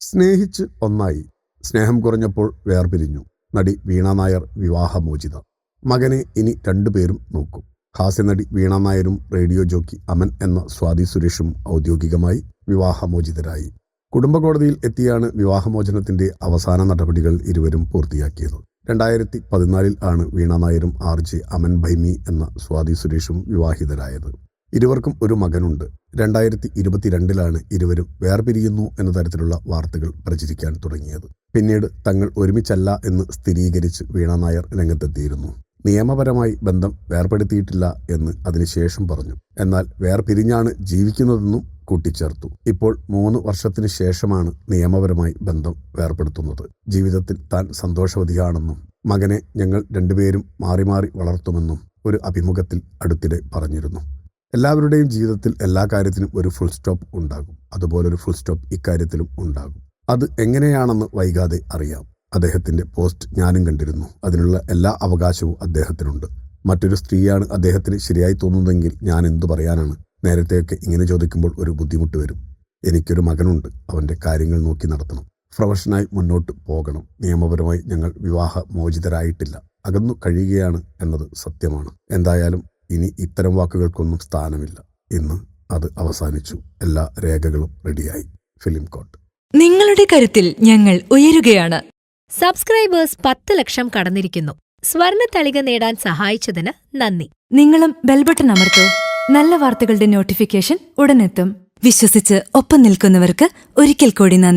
സ്നേഹിച്ച് ഒന്നായി. സ്നേഹം കുറഞ്ഞപ്പോൾ വേർപിരിഞ്ഞു. നടി വീണ നായർ വിവാഹമോചിത. മകനെ ഇനി രണ്ടുപേരും നോക്കും. ഹാസ്യനടി വീണ നായരും റേഡിയോ ജോക്കി അമൻ എന്ന സ്വാതി സുരേഷും ഔദ്യോഗികമായി വിവാഹമോചിതരായി. കുടുംബ കോടതിയിൽ എത്തിയാണ് വിവാഹമോചനത്തിന്റെ അവസാന നടപടികൾ ഇരുവരും പൂർത്തിയാക്കിയത്. രണ്ടായിരത്തി പതിനാലിൽ ആണ് വീണ നായരും ആർ ജെ അമൻ ഭൈമി എന്ന സ്വാതി സുരേഷും വിവാഹിതരായത്. ഇരുവർക്കും ഒരു മകനുണ്ട്. രണ്ടായിരത്തി ഇരുപത്തിരണ്ടിലാണ് ഇരുവരും വേർപിരിയുന്നു എന്ന തരത്തിലുള്ള വാർത്തകൾ പ്രചരിക്കാൻ തുടങ്ങിയത്. പിന്നീട് തങ്ങൾ ഒരുമിച്ചല്ല എന്ന് സ്ഥിരീകരിച്ച് വീണ നായർ രംഗത്തെത്തിയിരുന്നു. നിയമപരമായി ബന്ധം വേർപെടുത്തിയിട്ടില്ല എന്ന് അതിനുശേഷം പറഞ്ഞു. എന്നാൽ വേർപിരിഞ്ഞാണ് ജീവിക്കുന്നതെന്നും കൂട്ടിച്ചേർത്തു. ഇപ്പോൾ മൂന്ന് വർഷത്തിന് ശേഷമാണ് നിയമപരമായി ബന്ധം വേർപെടുത്തുന്നത് ജീവിതത്തിൽ താൻ സന്തോഷവതിയാണെന്നും മകനെ ഞങ്ങൾ രണ്ടുപേരും മാറി മാറി വളർത്തുമെന്നും ഒരു അഭിമുഖത്തിൽ അടുത്തിടെ പറഞ്ഞിരുന്നു. എല്ലാവരുടെയും ജീവിതത്തിൽ എല്ലാ കാര്യത്തിനും ഒരു ഫുൾ സ്റ്റോപ്പ് ഉണ്ടാകും. അതുപോലെ ഒരു ഫുൾ സ്റ്റോപ്പ് ഇക്കാര്യത്തിലും ഉണ്ടാകും. അത് എങ്ങനെയാണെന്ന് വൈകാതെ അറിയാം. അദ്ദേഹത്തിന്റെ പോസ്റ്റ് ഞാനും കണ്ടിരുന്നു. അതിനുള്ള എല്ലാ അവകാശവും അദ്ദേഹത്തിനുണ്ട്. മറ്റൊരു സ്ത്രീയാണ് അദ്ദേഹത്തിന് ശരിയായി തോന്നുന്നതെങ്കിൽ ഞാൻ എന്തു പറയാനാണ്? നേരത്തെയൊക്കെ ഇങ്ങനെ ചോദിക്കുമ്പോൾ ഒരു ബുദ്ധിമുട്ട് വരും. എനിക്കൊരു മകനുണ്ട്. അവന്റെ കാര്യങ്ങൾ നോക്കി നടത്തണം. പ്രൊഫഷനായി മുന്നോട്ട് പോകണം. നിയമപരമായി ഞങ്ങൾ വിവാഹ മോചിതരായിട്ടില്ല അകന്നു കഴിയുകയാണ് എന്നത് സത്യമാണ്. എന്തായാലും ഇനി ഇത്തരം വാക്കുകൾക്കൊന്നും സ്ഥാനമില്ല. ഇന്ന് അത് അവസാനിച്ചു. എല്ലാ രേഖകളും റെഡിയായി. Film coat. നിങ്ങളുടെ കരുത്തിൽ ഞങ്ങൾ ഉയരുകയാണ്. സബ്സ്ക്രൈബേഴ്സ് പത്ത് ലക്ഷം കടന്നിരിക്കുന്നു. സ്വർണ തളിക നേടാൻ സഹായിച്ചതിന് നന്ദി. നിങ്ങളും ബെൽബട്ടൺ അമർത്തോ. നല്ല വാർത്തകളുടെ നോട്ടിഫിക്കേഷൻ ഉടനെത്തും. വിശ്വസിച്ച് ഒപ്പം നിൽക്കുന്നവർക്ക് ഒരിക്കൽ കൂടി നന്ദി.